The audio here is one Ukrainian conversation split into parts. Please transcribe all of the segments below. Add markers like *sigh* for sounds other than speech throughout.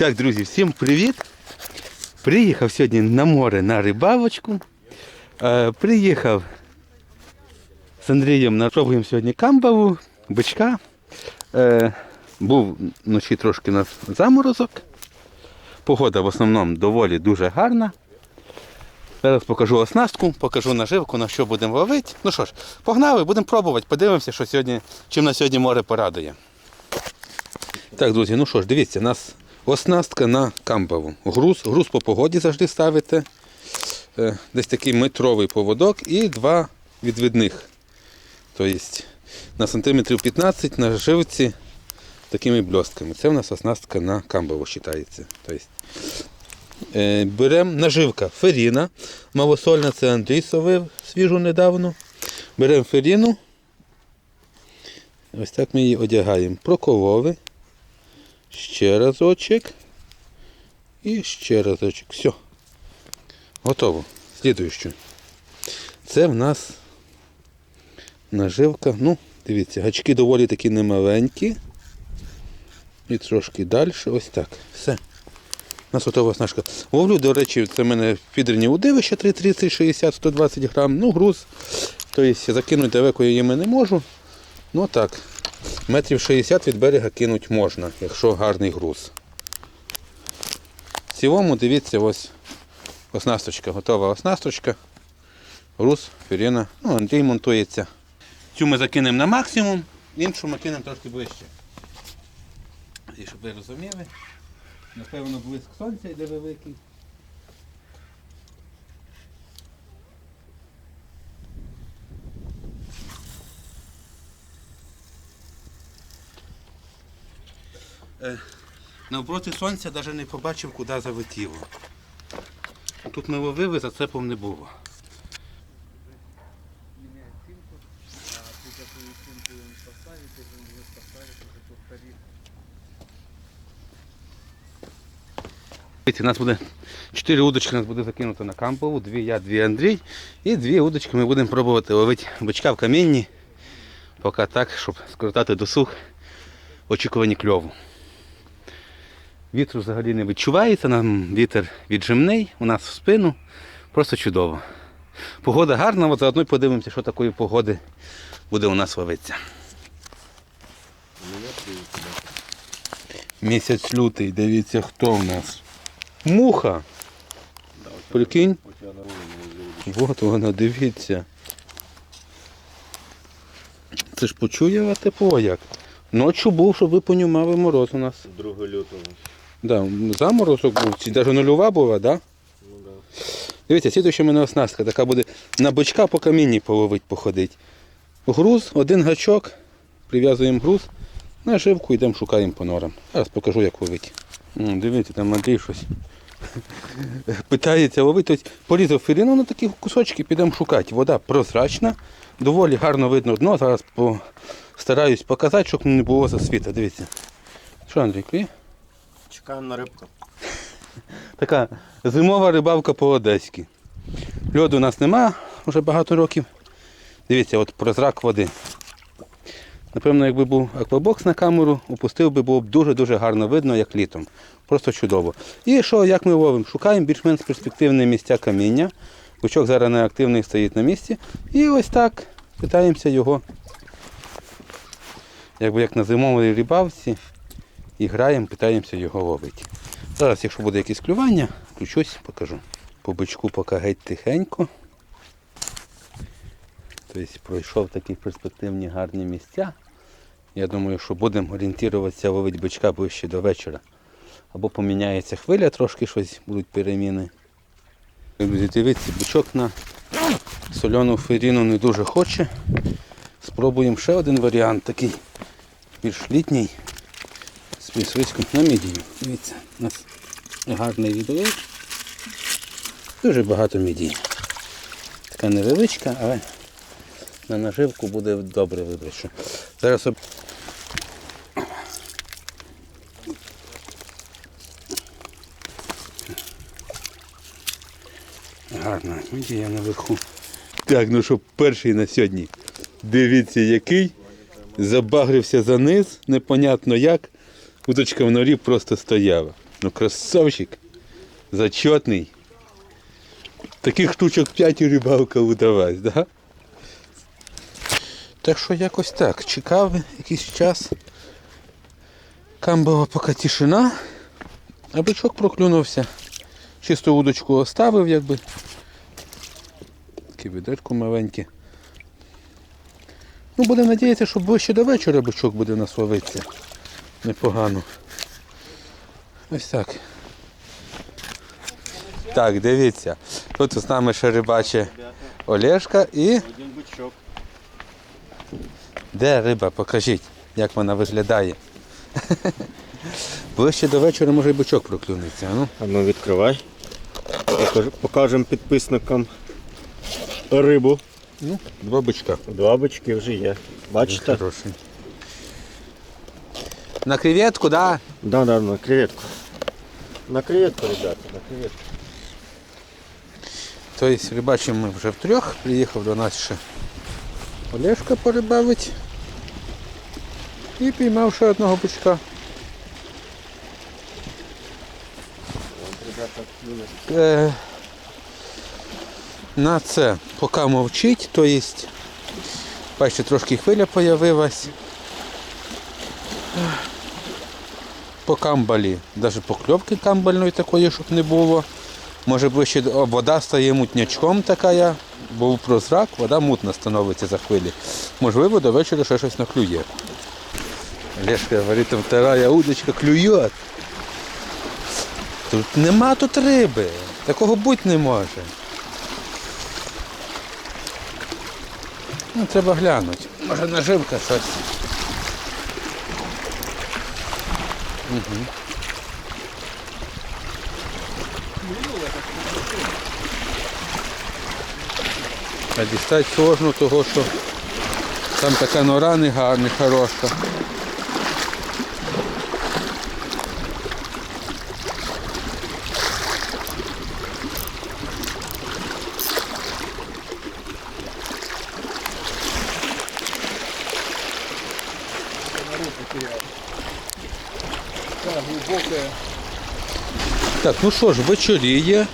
Так, друзі, всім привіт! Приїхав сьогодні на море на рибалочку. Е, приїхав з Андрієм на пробуємо сьогодні камбаву, бичка. Е, був вночі трошки у нас заморозок. Погода в основному доволі дуже гарна. Зараз покажу оснастку, покажу наживку, на що будемо ловити. Ну що ж, погнали, будемо пробувати, подивимося, що сьогодні, чим на сьогодні море порадує. Так, друзі, ну що ж, дивіться, у нас оснастка на камбаву. Груз, груз по погоді завжди ставите. Е, Десь такий метровий поводок і два відвідних. Тобто на сантиметрів 15 на живці такими бльостками. Це у нас оснастка на камбаву вважається. Тобто, е, беремо наживка феріна. Малосольна це Андрій совив свіжу недавно. Беремо феріну. Ось так ми її одягаємо. Проколови. Ще разочок. І ще разочок. Все. Готово. Слідуючу. Це в нас наживка. Ну, дивіться, гачки доволі такі немаленькі. І трошки далі. Ось так. Все. У нас готова снажка. Ловлю, до речі, це в мене підерні удивища 330, 60, 120 грам. Ну, груз. Тобто закинути далеко я її не можу. Ну так, метрів 60 від берега кинуть можна, якщо гарний груз. В цілому, дивіться, ось оснасточка, готова оснасточка. Груз, фірина. Ну, Андрій монтується. Цю ми закинемо на максимум, іншу ми кинемо трошки ближче. І щоб ви розуміли, напевно, блиск сонця йде великий. Навпроти сонця навіть не побачив, куди залетіло. Тут ми ловили, зацепом не було. У нас буде 4 удочки, нас буде закинуто на кампову, дві я, дві Андрій. І дві удочки ми будемо пробувати ловити бичка в камінні. Поки так, щоб скоротати досуг очікувані кльову. Вітру взагалі не відчувається, нам вітер віджимний, у нас в спину. Просто чудово. Погода гарна, от заодно подивимося, що такої погоди буде у нас ловитися. Місяць лютий, дивіться, хто в нас. Муха. Прикинь. От вона, дивіться. Це ж почує тепло як. Ночі був, щоб ви понімали мороз у нас. 2 лютого. Да, заморозок був, навіть нульова була, да? Ну да. Дивіться, слідуюча мене оснастка така буде на бичка по камінні половить, походить. Груз, один гачок, прив'язуємо груз, наживку йдемо шукаємо по норам. Зараз покажу, як ловить. Дивіться, там Андрій щось *laughs* питається ловити. Порізав фірину на такі кусочки, підемо шукати. Вода прозрачна, доволі гарно видно дно. Зараз постараюсь показати, щоб не було засвіта. Дивіться. Що, Андрій, клює? Чекаємо на рибку. Така зимова рибалка по-одеськи. Льоду у нас нема вже багато років. Дивіться, от прозрак води. Напевно, якби був аквабокс на камеру, опустив би, було б дуже-дуже гарно видно, як літом. Просто чудово. І що, як ми ловимо? Шукаємо більш-менш перспективні місця каміння. Бучок зараз неактивний стоїть на місці. І ось так питаємося його, якби як на зимовій рибалці, і граємо, питаємося його ловити. Зараз, якщо буде якесь клювання, включусь, покажу. По бичку поки геть тихенько. Тобто пройшов такі перспективні гарні місця. Я думаю, що будемо орієнтуватися ловити бичка ближче до вечора. Або поміняється хвиля, трошки щось будуть переміни. Друзі, дивіться, бичок на соляну феріну не дуже хоче. Спробуємо ще один варіант, такий більш літній. Присвичком на мідію. Дивіться, у нас гарний відовик. Дуже багато мідії. Така невеличка, але на наживку буде добре вибрати. Зараз об... Гарна мідія наверху. Так, ну що, перший на сьогодні. Дивіться, який. Забагрився за низ, непонятно як. Удочка в норі просто стояла. Ну красавчик. Зачетний. Таких штучок 5 і рибалка удалась, да? Так що якось так. Чекав якийсь час. Камбала поки тишина, а бичок проклюнувся. Чисту удочку оставив, якби. Таке відерко маленьке. Ну, будемо надіятися, що ближче до вечора бичок буде нас ловитися. Непогано. Ось так. Так, дивіться. Тут з нами ще рибаче Олешка і. Один бичок. Де риба? Покажіть, як вона виглядає. Ближче до вечора може і бичок проклюнеться. а Ну. А ну відкривай. Покажемо підписникам рибу. ну, два бичка. Два бички вже є. Бачите? Хороший. На креветку, да? Да, да, на креветку. На креветку, ребята, на креветку. Тобто рибачимо ми вже втрьох, приїхав до нас ще Олешка порибавить. І піймав ще одного. Ребята, Е, на це поки мовчить, то є, бачите, трошки хвиля появилась. По камбалі, навіть покльовки камбальної такої, щоб не було. Може ближче вода стає мутнячком така, був прозрак, вода мутна становиться за хвилі. Можливо, до вечора ще щось наклює. Лешка говорить, вторая удочка клює. Тут нема тут риби. Такого бути не може. Ну, треба глянути. Може наживка щось. Угу. А дістати сложно того, що там така нора не гарна, хороша. Так, ну що ж, вечоріє.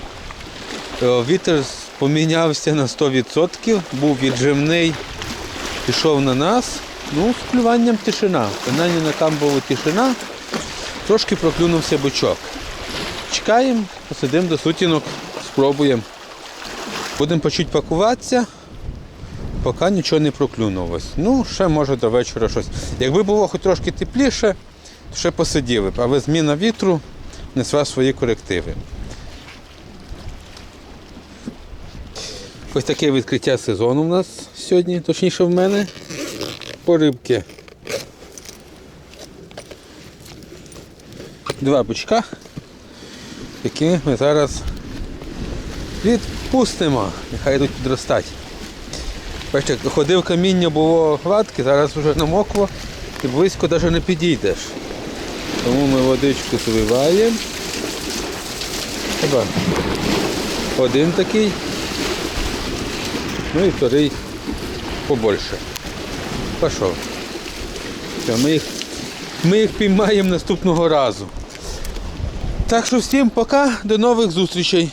Е, Вітер помінявся на 100%, був віджимний, пішов на нас. Ну, з клюванням тишина. Принаймні на камбову тишина. Трошки проклюнувся бичок. Чекаємо, посидимо до сутінок, спробуємо. Будемо почуть пакуватися, поки нічого не проклюнулось. Ну, ще може до вечора щось. Якби було хоч трошки тепліше, ще посиділи б, але зміна вітру несла свої корективи. Ось таке відкриття сезону у нас сьогодні, точніше в мене. По рибки. Два бичка, які ми зараз відпустимо. Нехай йдуть підростати. Бачите, ходив каміння було гладке, зараз вже намокло і близько навіть не підійдеш. Тому ми водичку зливаємо. Хіба один такий. Ну і вторий побольше. Пішов. Ми їх, ми їх піймаємо наступного разу. Так що всім пока, до нових зустрічей.